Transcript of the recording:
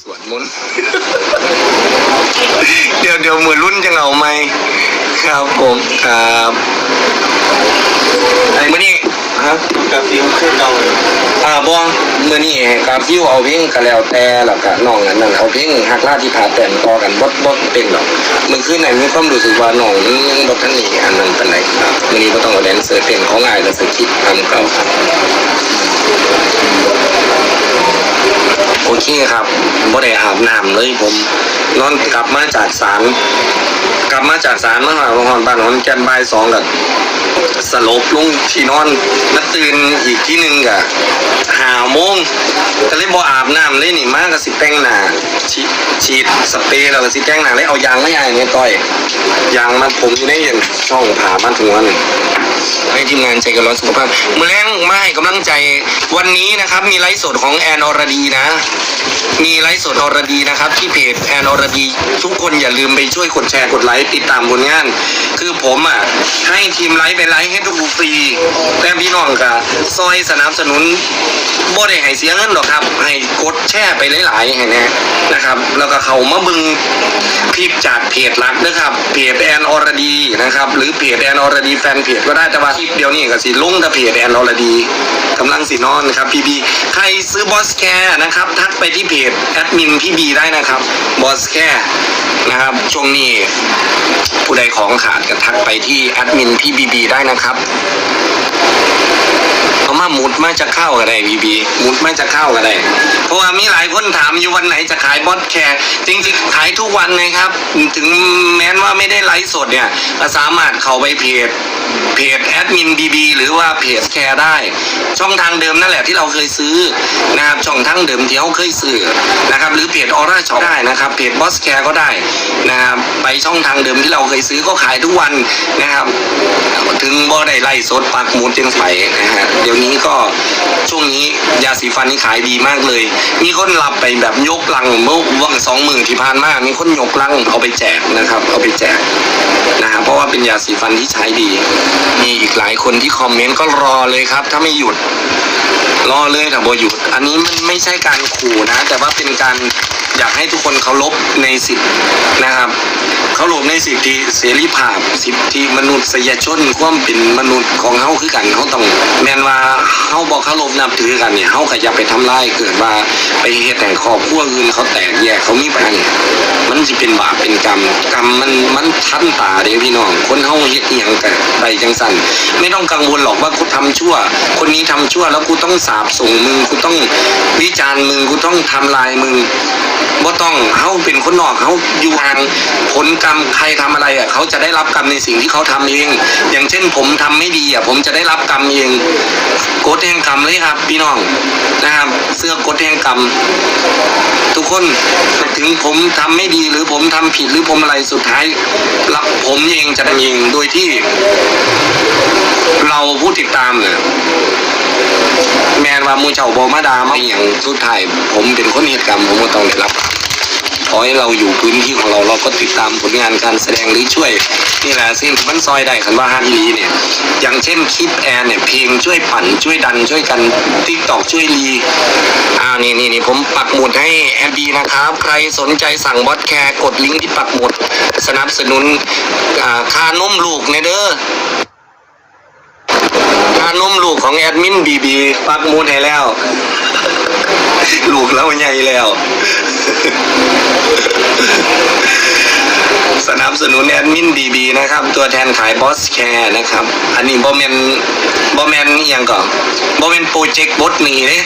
สวดมนต์เดี๋ยวเดี๋ยวมือรุ่นจะเหงาไหมครับผมครับไอ้มื่อนี้ฮะกับฟิวขึ้นเราเลยอ่าบองมื่อนี้กาฟิวเอาเพลงก็แล้วแต่แล้วก็น้องอันนั้นเอาเพลงหักล่าที่ผาแต่งต่อกันบดบดเป็นหรอกมันคือไหนมีความรู้สึกว่าน้องมันยังบดทันนี่อันนั้นเป็นไรมื่อนี้ก็ต้องเอาแดนเซอร์เต้นของง่ายและสกิปทำเขาโอ เคครับบ่ได้อาบน้ำเลยผมนอนกลับมาจากศาลกลับมาจากศาลมาหาโรงพยาบาลบ้านหอนแก่นบ่ายสองกับสลบลงที่นอนมาตื่นอีกที่หนึ่งกะหาโมงก็เลยบ่อาบน้ำเลยนี่มากก็สิแต่งหนาฉีดฉีดสเปรย์แล้วก็สิแต่งหนาเลยเอายางไม่ยายเนี่ยต้อยยางมาผมอยู่ในช่องผ่ามาถึงวันหนึ่ง ให้ทีมงานใจกันร้อนสุขภาพมือแรงมาให้กำลังใจวันนี้นะครับ มีไลฟ์สดของแอนอรดีนะ มีไลฟ์สดอรดีนะครับ ที่เพจแอนอรดี ทุกคนอย่าลืมไปช่วยกดแชร์กดไลค์ติดตามผลงาน คือผมอะให้ทีมไลฟ์ไปไลฟ์ให้ทุกฟรีแต่พี่น้องกับซอยสนับสนุนบ่ได้ให้เสียเงินหรอกครับ ให้กดแชร์ไปหลายๆให้แน่นะครับ แล้วก็เขามาบึงคลิปจากเพจหลักนะครับเพจแอนอรดีนะครับ หรือเพจแอนอรดีแฟนเพจก็ได้แต่ว่าคลิปเดียวนี่ก็สิลุงแต่เพจแอนอรดีกำลังสินอนครับพี่บีใครซื้อบอสแคร์นะครับ ทักไปที่เพจแอดมินพี่บีได้นะครับบอสแคร์นะครับช่วงนี้ผู้ใดของขาดก็ทักไปที่แอดมินพี่บีบีได้นะครับ มาหมุดมาจะเข้าก็ได้บีบีหมุดมาจะเข้าก็ได้เพราะว่ามีหลายคนถามอยู่วันไหนจะขายบอสแคร์จริงๆขายทุกวันนะครับ ถึงแม้ว่าไม่ได้ไลฟ์สดเนี่ยก็สามารถเข้าไปเพจเพจแอดมินบีบีหรือว่าเพจแคร์ได้ ช่องทางเดิมนั่นแหละที่เราเคยซื้อนะครับช่องทางเดิมที่เราเคยซื้อนะครับหรือเพจออร่าช็อปได้นะครับเพจบอสแคร์ก็ได้นะครับไปช่องทางเดิมที่เราเคยซื้อก็ขายทุกวันนะครับ ถึงบ่ได้ไล่สดปักหมุดจังไสนะฮะเดี๋ยวนี้ก็ช่วงนี้ยาสีฟันนี่ขายดีมากเลย มีคนรับไปแบบยกลังเมื่อวันสองหมื่นที่ผ่านมามีคนยกลังเอาไปแจกนะครับ เอาไปแจกนะเพราะว่าเป็นยาสีฟันที่ใช้ดี มีอีกหลายคนที่คอมเมนต์ก็รอเลยครับ ถ้าไม่หยุดรอเลยถ้าบ่หยุด อันนี้มันไม่ใช่การขู่นะ แต่ว่าเป็นการอยากให้ทุกคนเคารพในสิทธินะครับเคาร ในสิทธิเสรีภาพ สิทธิมนุษยชนความเป็นมนุษย์ของเฮาคือกันเฮาต้องแม่นว่าเฮาบ่เคารพนับถือกันเนี่ยเฮาก็อย่าไปทำลายเกิดว่าไปเฮ็ดให้ครอบครัวอื่นเขาแตกแยกเขามีปัญหามันสิเป็นบาปเป็นกรรมกรรมมันมันทันตาเด้พี่น้อง คนเฮาเฮ็ดอีหยังก็ได้จังซั่นไม่ต้องกังวลหรอกว่ากูทำชั่ว คนนี้ทำชั่วแล้วกูต้องสาบส่งมึงกูต้องวิจารณ์มึงกูต้องทำลายมึงบ่ต้องเฮาเป็นคนนอกเฮาอยู่ห่างผลกรรมรทำอะไรอะเขาจะได้รับกรรมในสิ่งที่เขาทำเอง อย่างเช่นผมทำไม่ดีอะผมจะได้รับกรรมเองกฎแห่งกรรมเลยครับ พี่น้องนะครับ เสื้อกฎแห่งกรรม ทุกคนถึงผมทำไม่ดีหรือผมทำผิดหรือผมอะไรสุดท้ายรับผมเองจะทำเองโดยที่ เราผู้ติดตามเนี่ยแมนว่ามูเจ้าบอมาดามาอย่างสุดท้ายผมเป็นคนเหตุกรรมผมก็ต้องได้รับ ขอให้เราอยู่พื้นที่ของเราเราก็ติดตามผลงานการแสดงหรือช่วยนี่แหละสิ่งมันซอยได้คันว่าฮันลีเนี่ยอย่างเช่นคลิปแอนเนี่ยเพลงช่วยปั่นช่วยดันช่วยกันทิกตอกช่วยรีอ่านี่นี่นี่ผมปักหมุดให้แอนดีนะครับ ใครสนใจสั่งบอสแคร์กดลิงก์ที่ปักหมุดสนับสนุนอ่าค่านมลูกในเด้อค่านมลูกของแอดมินบีบีปักหมูลให้แล้ว ลูกเราใหญ่แล้ว สนับสนุนแอดมินดีบีนะครับ ตัวแทนขายบอสแคร์นะครับ อันนี้บอแมนบอแมนยังก่อนบอแมนโปรเจกต์บดหนีเลย